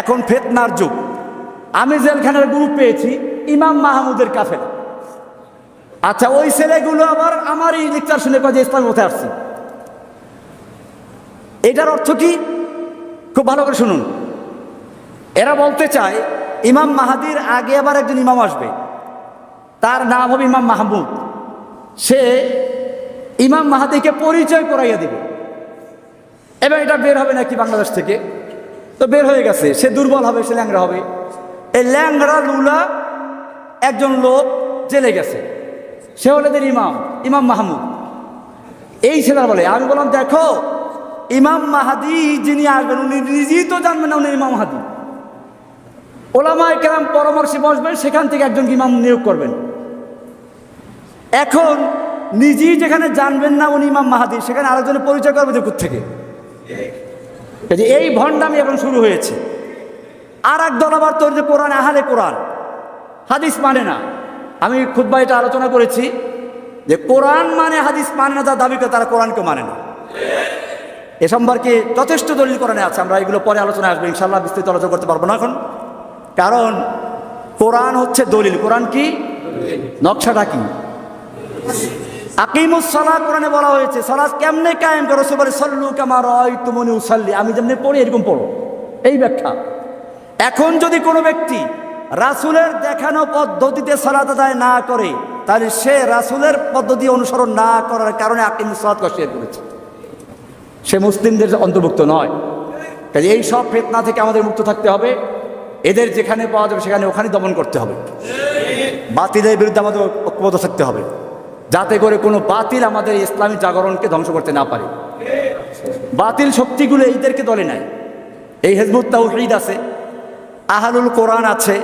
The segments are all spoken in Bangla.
এখন ফেতনার যুগ। আমি জেলখানার গ্রুপ পেয়েছি, ইমাম মাহমুদের কাফেলা। আচ্ছা ওই ছেলেগুলো আবার আমার এই লেকচার শুনে যে ইসলাম কোথায় আসছি। এটার অর্থ কি? খুব ভালো করে শুনুন। এরা বলতে চায়, ইমাম মাহাদির আগে আবার একজন ইমাম আসবে। তার নাম হবে ইমাম মাহমুদ। সে ইমাম মাহাদিকে পরিচয় করাইয়া দেবে। এবার এটা বের হবে নাকি বাংলাদেশ থেকে? তো বের হয়ে গেছে। সে দুর্বল হবে, সে ল্যাংরা হবে। এই ল্যাংরা লুলা একজন লোক জেলে গেছে। সে হলো এদের ইমাম ইমাম মাহমুদ। এই ছেলেরা বলে, আমি বললাম, দেখো, ইমাম মাহাদি যিনি আসবেন, উনি নিজেই তো জানবেন না উনি ইমাম মাহাদি। ওলামায় কেরাম পরামর্শে বসবেন, সেখান থেকে একজন ইমাম নিয়োগ করবেন। এখন নিজেই যেখানে জানবেন না উনি ইমাম মাহাদি, সেখানে আরেকজনের পরিচয় করবে যে থেকে কাজে এই ভণ্ডামি এখন শুরু হয়েছে। আর এক দল আবার তোর যে কোরআন, আহালে কোরআন, হাদিস মানে না। আমি খুদ্া এটা আলোচনা করেছি যে কোরআন মানে হাদিস মানে না, যা দাবি করে তারা কোরআনকে মানে না। এ সম্পর্কে যথেষ্ট দলিল কোরআনে আছে, আমরা এগুলো পরে আলোচনা আসব ইনশাল্লাহ বিস্তৃত আলোচনা করতে পারব না এখন। কারণ কোরআন হচ্ছে দলিল। কোরআন কি? নকশাটা কি? আকিমুস সালাহ কোরআনে বলা হয়েছে সালাদ কেমনে কায়েম করো? সে বলে, সল্লু কামার তুমনি উসাল্লি। আমি যেমনি পড়ি, এরকম পড়ো। এই ব্যাখ্যা। এখন যদি কোনো ব্যক্তি রাসুলের দেখানো পদ্ধতিতে সালাত আদায় না করে, তাহলে সে রাসুলের পদ্ধতি অনুসরণ না করার কারণে আকিমুস সালাত কষ্টিয়ে করেছে। সে মুসলিমদের অন্তর্ভুক্ত নয়। কাজে এই সব ফেতনা থেকে আমাদের মুক্ত থাকতে হবে। এদের যেখানে পাওয়া যাবে, সেখানে ওখানে দমন করতে হবে। বাতিলের বিরুদ্ধে আমাদের ঐক্যবদ্ধ থাকতে হবে। যাতে করে কোনো বাতিল আমাদের ইসলামী জাগরণকে ধ্বংস করতে না পারে। বাতিল শক্তিগুলো এইদেরকে দলে নেয়। এই হেজবুত তাউহিদ আছে, আহালুল কোরআন আছে,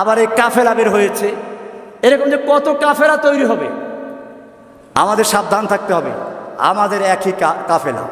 আবার এই কাফেলা বের হয়েছে। এরকম যে কত কাফেলা তৈরি হবে, আমাদের সাবধান থাকতে হবে। আমাদের একই কাফেলা।